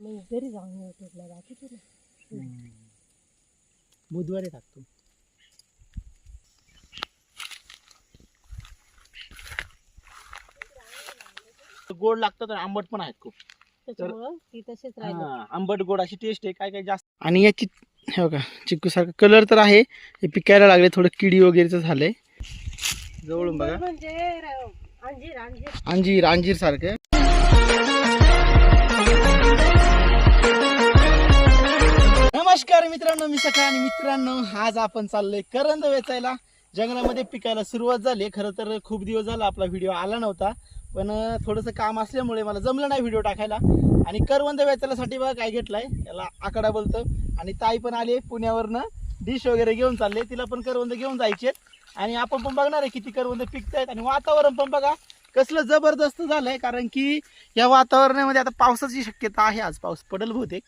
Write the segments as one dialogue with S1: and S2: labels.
S1: मग घरी जाऊन ना
S2: बुधवारी टाकतो. गोड लागतात आणि आंबट पण आहेत खूप.
S1: त्याच्यामुळं ती तसेच राहिली.
S2: हा, आंबट गोड अशी टेस्ट आहे. काय काय जास्त आणि याची हे बघा चिक्कू सारखं कलर तर आहे. हे पिकायला लागले थोडं किडी वगैरेच झालंय. जवळून बघा.
S1: म्हणजे र- अंजीर अंजीर.
S2: अंजीर अंजीर सारखं. नमस्कार मित्रांनो मी सकाळ आणि मित्रांनो आज आपण चाललोय करंद वेचायला. जंगलामध्ये पिकायला सुरुवात झाली. खरं तर खूप दिवस झाला आपला व्हिडिओ आला नव्हता. पण थोडंसं काम असल्यामुळे मला जमलं नाही व्हिडिओ टाकायला. आणि करवंद वेचायलासाठी बघा काय घेतलाय. याला आकडा बोलतो. आणि ताई पण आली पुण्यावरनं. डिश वगैरे घेऊन चालले. तिला पण करवंद घेऊन जायचे आणि आपण पण बघणार आहे किती करवंद पिकतायत. आणि वातावरण पण बघा. कसलं जबरदस्त झालंय कारण की या वातावरणामध्ये आता पावसाची शक्यता आहे आज. पाऊस पडेल बहुतेक.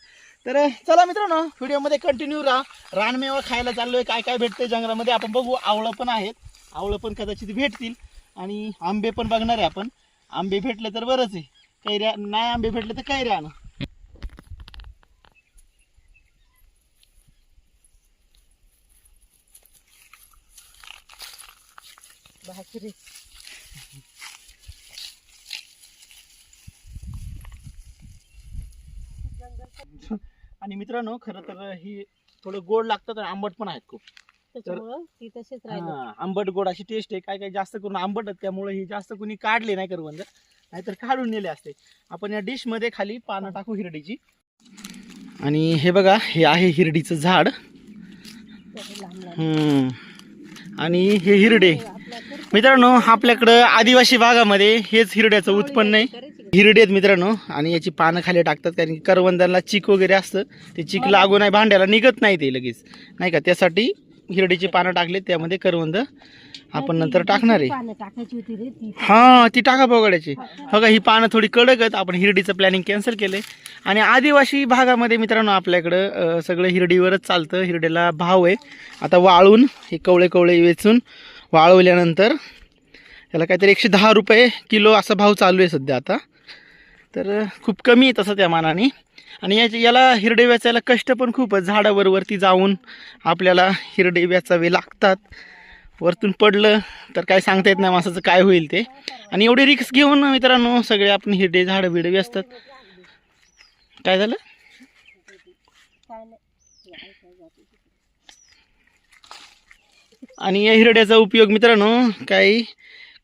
S2: तर चला मित्रांनो व्हिडिओमध्ये कंटिन्यू राहा. रानमेवा खायला चाललोय काय काय भेटतंय जंगलामध्ये आपण बघू. आवळं पण आहेत. आवळं पण कदाचित भेटतील. आणि आंबे पण बघणार आहे आपण. आंबे भेटले तर बरंच आहे. कैऱ्या नाही आंबे भेटले तर कैऱ्या आणा.
S1: भाकरी.
S2: आणि मित्रांनो खरं तर ही थोडं गोड लागतात आणि आंबट पण आहेत खूप.
S1: त्याच्यामुळं ती तसेच राहिली.
S2: हा, आंबट गोड अशी टेस्ट आहे. काय काय जास्त करून आंबट आहेत त्यामुळे ही जास्त कोणी काढली नाही करवंद. नाहीतर काढून नेले असते. आपण या डिशमध्ये खाली पानं टाकू हिरडीची. आणि हे बघा हे आहे हिरडीचं झाड.
S1: त्याचं.
S2: हम्म. आणि हे हिरडे.
S1: आपल्या घरी
S2: मित्रांनो आपल्याकडं आदिवासी भागामध्ये हेच हिरड्याचं उत्पन्न आहे? हिरडे आहेत मित्रांनो आणि याची पानं खाली टाकतात कारण की करवंदाला चीक वगैरे असतं. ते चीक लागू नाही भांड्याला निघत नाही ते लगेच. नाही का? त्यासाठी हिरडीची पानं टाकले त्यामध्ये करवंद आपण नंतर टाकणार आहे. हा ती टाका बघायची बघा ही. पानं थोडी कडक आहेत आपण हिरडीचं प्लॅनिंग कॅन्सल केलंय. आणि आदिवासी भागामध्ये मित्रांनो आपल्याकडं सगळं हिरडीवरच चालतं हिरडीला भाव आहे. आता वाळून हे कवळे कवळे वेचून वाळवल्यानंतर याला काहीतरी एकशे दहा रुपये किलो असा भाव चालू आहे सध्या आता. तर खूप कमी आहे तसं त्या मानाने. आणि याच्या याला हिरडे वेचायला कष्ट पण खूप झाडावर वरती जाऊन आपल्याला हिरडे वेचावे लागतात. वरतून पडलं तर काय सांगता येत नाही माणसाचं काय होईल ते. आणि एवढी रिक्स घेऊन मित्रांनो सगळे आपण हिरडे झाडं बिडे असतात काय झालं. आणि या हिरड्याचा उपयोग मित्रांनो काही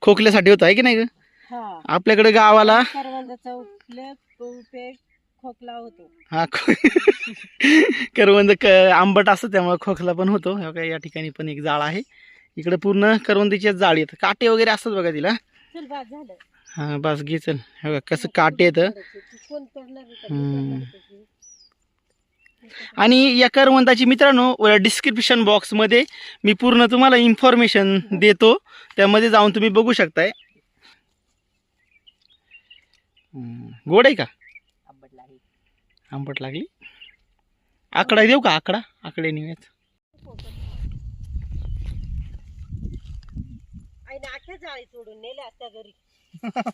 S2: खोकल्यासाठी होतो आहे की नाही ग?
S1: हा.
S2: आपल्याकडे गावाला
S1: उपयोग खोकला होतो.
S2: हा खो- करवंद क आंबट असतं त्यामुळे खोकला पण होतो. हे बघा या ठिकाणी पण एक जाळ आहे. इकडे पूर्ण करवंदीचे जाळ येतं काटे वगैरे असतात बघा तिला.
S1: चल बाद झालं.
S2: हा बस घे चल. हे बघा कसं काटे येतं
S1: तू कोण तोडणार आहे का?
S2: हम्म.
S1: तोडणार आहे का?
S2: आणि या करवंदाची मित्रांनो डिस्क्रिप्शन बॉक्समध्ये मी पूर्ण तुम्हाला इन्फॉर्मेशन देतो. त्यामध्ये जाऊन तुम्ही बघू शकताय. गोड आहे का?
S1: आंबट लागली.
S2: आंबट लागली? आकडा देऊ का? आकडा? आकडे निघायचं
S1: जाळी तोडून नेल्या असत्या घरी.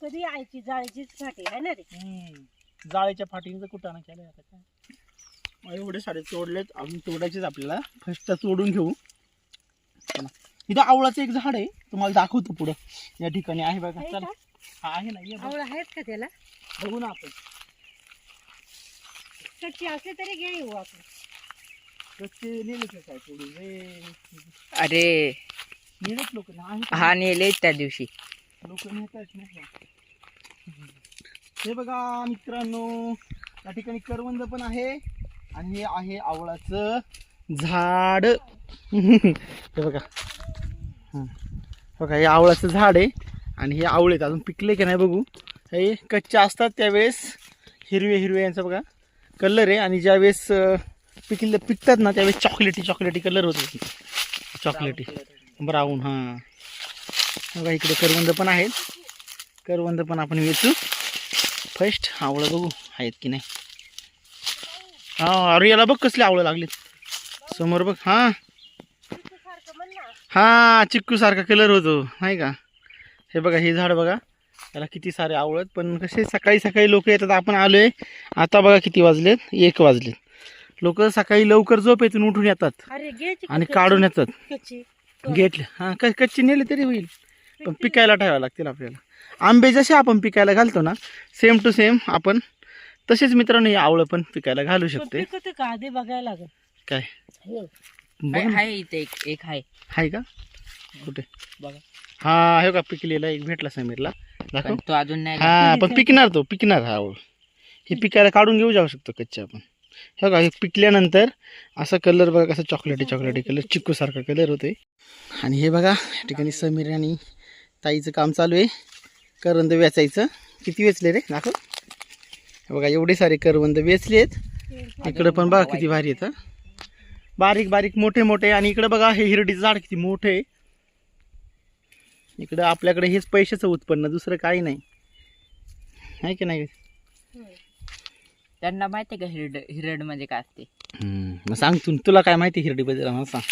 S1: कधी आईची जाळीचीच फाटी आहे ना रे?
S2: जाळीच्या फाटींचं कुठं केलं आता काय? एवढे सारे तोडलेत. अजून तोडायचेच आपल्याला. फर्स्ट तोडून घेऊ. इथं आवळाचं एक झाड आहे. तुम्हाला दाखवतो पुढं. या ठिकाणी आहे बघा.
S1: आहे
S2: चला? हा आहे ना. ये बघ.
S1: आवळा आहेत का त्याला?
S2: बघू ना आपण.
S1: कच्ची असले तरी घे येऊ आपण.
S2: कच्चे नेले ते काय रे
S3: अरे.
S2: नेलेत लोक नाही
S3: हा नेले त्या दिवशी.
S2: लोक नेतात नाही? हे बघा मित्रांनो. या ठिकाणी करवंद पण आहे. आणि हे आहे आवळाचं झाड. हे बघा. बघा हे आवळाचं झाड आहे आणि हे आवळे आहेत. अजून पिकले की नाही बघू. हे कच्चे असतात त्यावेळेस. हिरवे हिरवे यांचा बघा. कलर आहे आणि ज्यावेळेस पिकले पिकतात ना त्यावेळेस चॉकलेटी चॉकलेटी कलर होतो. चॉकलेटी ब्राऊन हां. बघा इकडे करवंद पण आहेत. करवंद पण आपण वेचू. फर्स्ट आवळं बघू. आहेत की नाही? हा अरे याला बघ कसली आवळं लागलेत. समोर बघ हां. हा चिक्कू सारखा कलर होतो नाही का? हे बघा हे झाड बघा. त्याला किती सारे आवडत पण कसे सकाळी सकाळी लोक येतात आपण आलोय. आता बघा किती वाजलेत एक वाजलेत. लोक सकाळी लवकर झोपेतून उठून येतात आणि? काढून येतात. घेतले. हां कच्ची नेली तरी होईल. पण पिकायला ठेवावं लागतील आपल्याला. आंबे जसे आपण पिकायला घालतो ना सेम टू सेम आपण तसेच मित्रांनो हे आवळं पण पिकायला घालू शकते काय. बघ ना.
S3: आहे इथे एक एक आहे
S2: आहे का? कुठे?
S3: बघा.
S2: हा हे का पिकलेला एक भेटला समीरला. दाखव.
S3: पण तो अजून नाही
S2: हा पण पिकणार तो पिकणार हा. हे पिकायला काढून घेऊ जाऊ शकतो कच्चे आपण. हे का हे पिकल्यानंतर असा कलर बघा कसा चॉकलेटी चॉकलेटी कलर चिक्कूसारखा कलर होते आणि हे बघा या ठिकाणी समीर आणि ताईचं काम चालू आहे. करवंद वेचायचं. किती वेचले रे? दाखव. हे बघा एवढे सारे करवंद वेचले आहेत इकडं पण बघा किती भारी आहेत हं. बारीक बारीक मोठे मोठे आणि इकडं बघा हे हिरडीचं झाड किती मोठे. इकडं आपल्याकडे हेच पैशाचं उत्पन्न दुसरं काही नाही. आहे की नाही
S3: त्यांना माहिती का हिरड हिरड म्हणजे काय असते?
S2: मग सांग तू तुला काय माहिती हिरडीबद्दल मला सांग.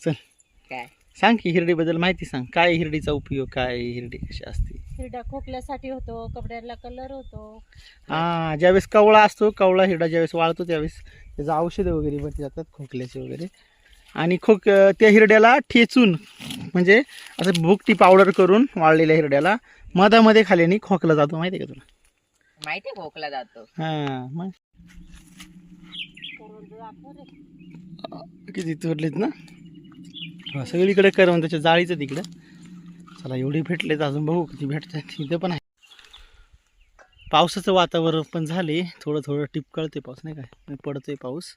S2: चल.
S3: काय?
S2: सांग की हिरडीबद्दल माहिती सांग. काय हिरडीचा उपयोग काय हिरडी कशी असते?
S1: हिरडा खोकल्यासाठी होतो कपड्याला कलर होतो.
S2: हा ज्यावेळेस कवळा असतो कवळा हिरडा ज्यावेळेस वाळतो त्यावेळेस त्याचं औषधं वगैरे बनते जातात खोकल्याचे वगैरे. आणि खोक त्या हिरड्याला ठेचून म्हणजे असं भुकटी पावडर करून वाळलेल्या हिरड्याला मधामध्ये खाल्याने खोकला जातो माहिती आहे का तुला?
S3: माहिती आहे खोकला जातो.
S2: हां मग. किती तोडलेत ना? सगळीकडे करवून त्याच्या जाळीचं तिकडं. चला एवढे भेटलेत अजून बघू किती भेटतात. इथं पण आहे. पावसाचं वातावरण पण झाले थोडं थोडं टिपकळते पाऊस नाही काय पडतोय पाऊस.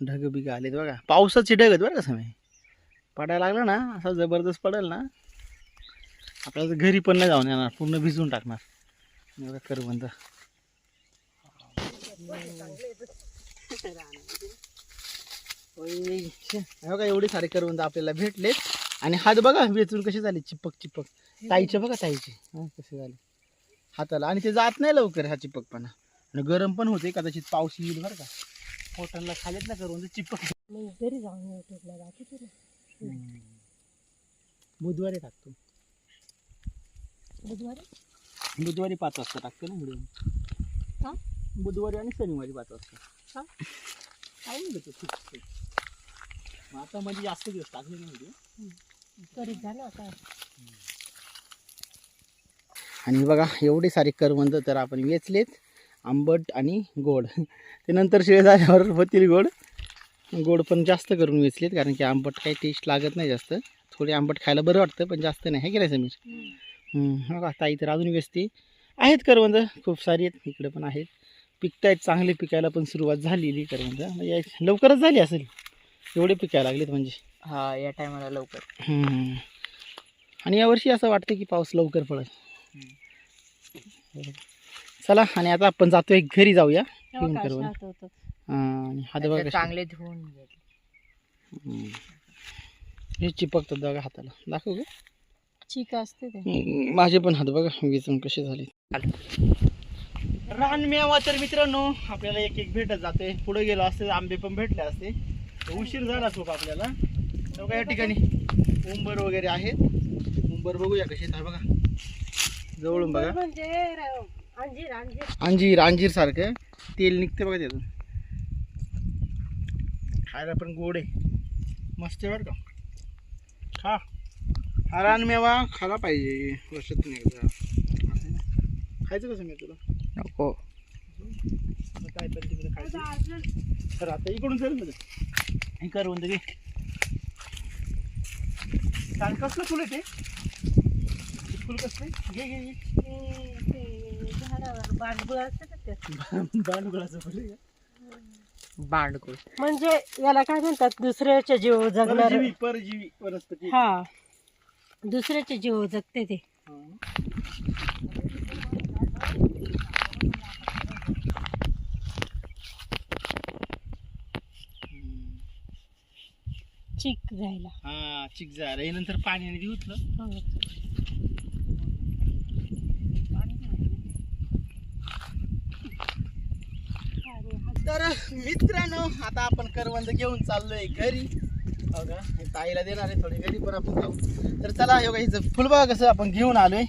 S2: ढग बिग आलेत बघा. पावसाचे ढग आहेत बरं का समय पडायला लागला ना असा जबरदस्त पडेल ना. आपल्याला तर घरी पण नाही जाऊन येणार पूर्ण भिजून टाकणार. आणि बघा करवंद बघा सारे करवंद आपल्याला भेटलेत. आणि हात बघा वेचून कसे झाले? चिपक चिपक. ताईचे बघा ताईचे. हा, कसे झाले? हाताला. आणि ते जात नाही लवकर हा चिपकपणा. आणि गरम पण होते कदाचित पाऊस येईल बरं का. पोटांना खालेत ना करवंद चिपक.
S1: मग घरी जाऊन युट्यूबला दाखवते ना
S2: बुधवारी टाकतो.
S1: बुधवारी?
S2: बुधवारी पाच वाजता टाकतो ना व्हिडिओ. बुधवारी आणि शनिवारी पाच वाजता.
S1: का?
S2: टाईम देतो ठीक मग आता मध्ये जास्त दिवस टाकले नाही व्हिडिओ
S1: करीत जा ना
S2: आणि बघा एवढे सारे करवंद तर आपण वेचलेत. आंबट आणि गोड. ते नंतर शिळे झाल्यावर होतील गोड. गोड पण जास्त करून वेचलेत कारण की आंबट काही टेस्ट लागत नाही जास्त. थोडी आंबट खायला बरं वाटतं पण जास्त नाही. आहे की नाही समीर बघा ताई तर अजून वेचते. आहेत करवंद खूप सारी आहेत इकडे पण आहेत. पिकतायत चांगले पिकायला पण सुरुवात झालेली करवंद. म्हणजे लवकरच झाली असेल. एवढे पिकायला लागलेत म्हणजे.
S3: हा या टायमाला लवकर.
S2: हम्म. आणि यावर्षी असं वाटतं की पाऊस लवकर पडेल. चला आणि आता आपण जातोय घरी जाऊया.
S1: होतं.
S2: हा, आणि हात बघा कसे.
S3: चांगले धुवून घेतले
S2: हम्म. हे चिपकतात बघा हाताला. दाखवू
S1: चीक असते ते.
S2: हम्म, माझे पण हात बघा विचून कसे झाले. रानमेवा तर मित्रांनो आपल्याला एक एक भेटत जाते. पुढे गेलो असते आंबे पण भेटले असते. उशीर झाला खूप आपल्याला. बघा या ठिकाणी. उंबर वगैरे आहेत. उंबर बघूया कसे आहेत. हा बघा. जवळून बघा.
S1: म्हणजे अंजीर अंजीर.
S2: अंजीर अंजीर सारखं. तेल निघते बघा त्यातून. खायला पण गोड आहे. मस्त आहे बरं का. खा. हा रानमेवा खाला पाहिजे. वर्षातून एकदा. असं आहे ना. खायचं कसं मी तुला?
S3: नको.
S2: आता काय पण तिकडे खायचं. तर आता इकडून चल ना. हे करवंद घे काय कसलं फुल आहे ते फुल कसलं? घे घे घे
S1: झाडावर बांडगुळ. असते ना ते
S2: बाणगुळाचं फुल आहे का?
S3: बांडकुळ
S1: म्हणजे याला काय म्हणतात? दुसऱ्याचे जीव जगणार.
S2: परजीवी परजीवी वनस्पती.
S1: हा. दुसऱ्याचे जीव जगते ते. चीक जायला.
S2: हा चिक झालं हे नंतर पाण्याने
S1: हो.
S2: तर मित्रांनो आता आपण करवंद घेऊन चाललोय घरी. बघा हे ताईला देणार आहे थोडी घरी पण आपण खाऊ तर चला हे बघा हिचं फुल बघा कसं आपण घेऊन आलोय.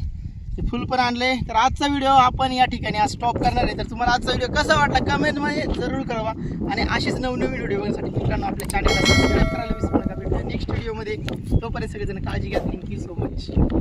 S2: ते फुल पण आणले तर आजचा व्हिडिओ आपण या ठिकाणी आज स्टॉप करणार आहे. तर तुम्हाला आजचा व्हिडिओ कसा वाटला कमेंटमध्ये जरूर कळवा. आणि असेच नवनवीन व्हिडिओ बघण्यासाठी मित्रांनो आपल्या चॅनलला सबस्क्राईब करायला विसरू व्हिडिओमध्ये तोपर्यंत सगळेजण काळजी घ्या. Thank you so much